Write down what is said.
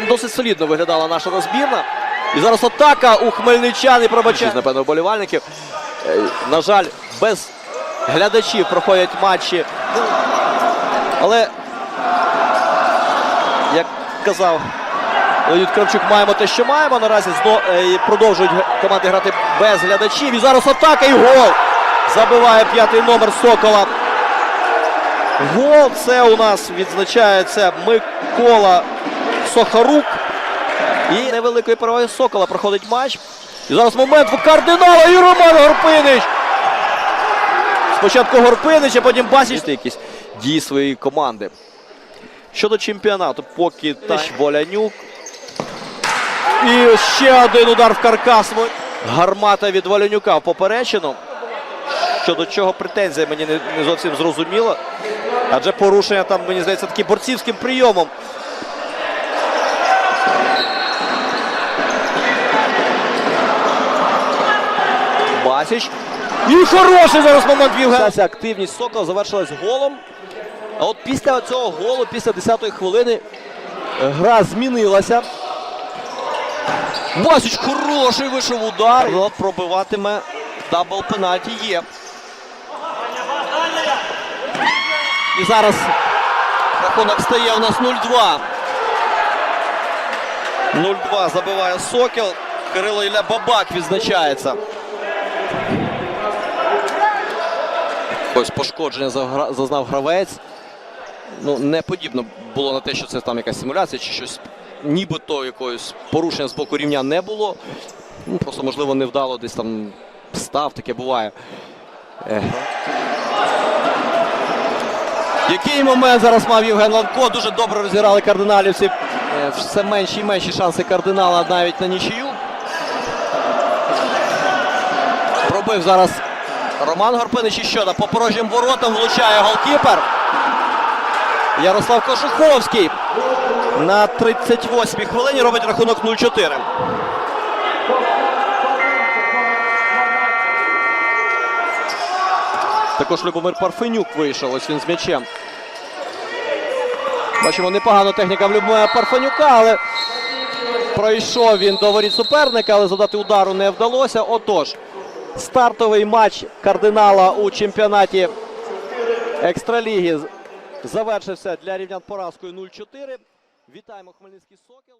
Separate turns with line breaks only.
Ну, досить солідно виглядала наша розбірна. І зараз атака у хмельничан і пробачає, напевно, вболівальників. Е, на жаль, без глядачів проходять матчі. Але, як казав. Леонід Кравчук, маємо те, що маємо. Наразі зно, е, продовжують команди грати без глядачів. І зараз атака і гол. Забиває п'ятий номер Сокола. Гол це у нас відзначається Микола Сохорук. І невеликої переваги Сокола проходить матч. І зараз момент в кардинала і Роман Горпинич. Спочатку Горпинич, а потім Басіч. Якісь дії своєї команди. Щодо чемпіонату, поки теж Волянюк. І ще один удар в каркас. Гармата від Волянюка в поперечину. Щодо чого претензія мені не, зовсім зрозуміла. Адже порушення там, мені здається, таким борцівським прийомом. Басіч. І хороший зараз момент Євгена. Активність Сокола завершилась голом. А от після цього голу, після 10-ї хвилини, е, гра змінилася. Басіч хороший вийшов удар. Пробиватиме дабл пенальті є. І зараз рахунок стає у нас 0-2. 0-2 забиває Сокіл. Кирило Ілля Бабак відзначається. Ось пошкодження зазнав гравець. Ну, не подібно було на те, що це там якась симуляція чи щось. Нібито якогось порушення з боку рівня не було. Ну, просто, можливо, невдало десь там став, таке буває. Ех. Який момент зараз мав Євген Ланко? Дуже добре розіграли кардиналівці. Е, Все менші і менші шанси кардинала навіть на нічию. Пробив зараз Роман Горпинич і що? По порожнім воротам влучає голкіпер. Ярослав Кожуховський на 38-й хвилині робить рахунок 0-4. Також Любомир Парфенюк вийшов. Ось він з м'ячем. Бачимо непогана техніка в Любомира Парфенюка, але пройшов він до воріт суперника, але задати удару не вдалося. Отож, стартовий матч кардинала у чемпіонаті екстраліги завершився для рівнян поразкою 0-4. Вітаємо Хмельницький Сокіл.